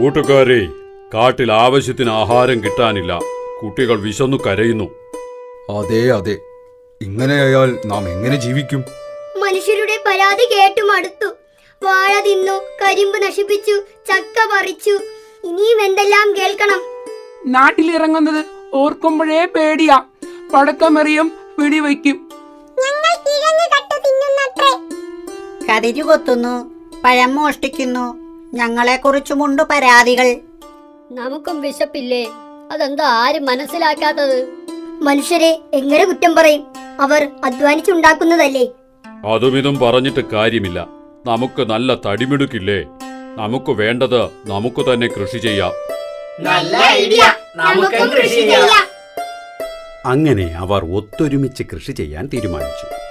കൂട്ടുകാരെ കാട്ടിൽ ആവശ്യത്തിന് ആഹാരം കിട്ടാനില്ല. കുട്ടികൾ വിശന്നു കരയുന്നു. അതെ അതെ. ഇങ്ങനെയായാൽ നാം എങ്ങനെ ജീവിക്കും? മനുഷ്യരുടെ പരാതി കേട്ടു മടുത്തു. വാഴ തിന്നു കരിമ്പ് നശിപ്പിച്ചു ചക്ക പറിച്ചു. ഇനിയും എന്തെല്ലാം കേൾക്കണം? നാട്ടിലിറങ്ങുന്നത് ഓർക്കുമ്പോഴേ പേടിയാ. പടക്കമെറിയും വെടിവയ്ക്കും കതിരു കൊത്തുന്നു പഴം മോഷ്ടിക്കുന്നു ഞങ്ങളെക്കുറിച്ചുമുണ്ട് പരാതികൾ. നമുക്കും വിശപ്പില്ലേ? അതെന്താ ആരും മനസ്സിലാക്കാത്തത്? മനുഷ്യരെ എങ്ങനെ കുറ്റം പറയും? അവർ അധ്വാനിച്ചുണ്ടാക്കുന്നതല്ലേ? അതും ഇതും പറഞ്ഞിട്ട് കാര്യമില്ല. നമുക്ക് നല്ല തടിമിടുക്കില്ലേ? നമുക്ക് വേണ്ടത് നമുക്ക് തന്നെ കൃഷി ചെയ്യാം. നല്ല ഐഡിയ. നമുക്കും കൃഷി ചെയ്യാം. അങ്ങനെ അവർ ഒത്തൊരുമിച്ച് കൃഷി ചെയ്യാൻ തീരുമാനിച്ചു.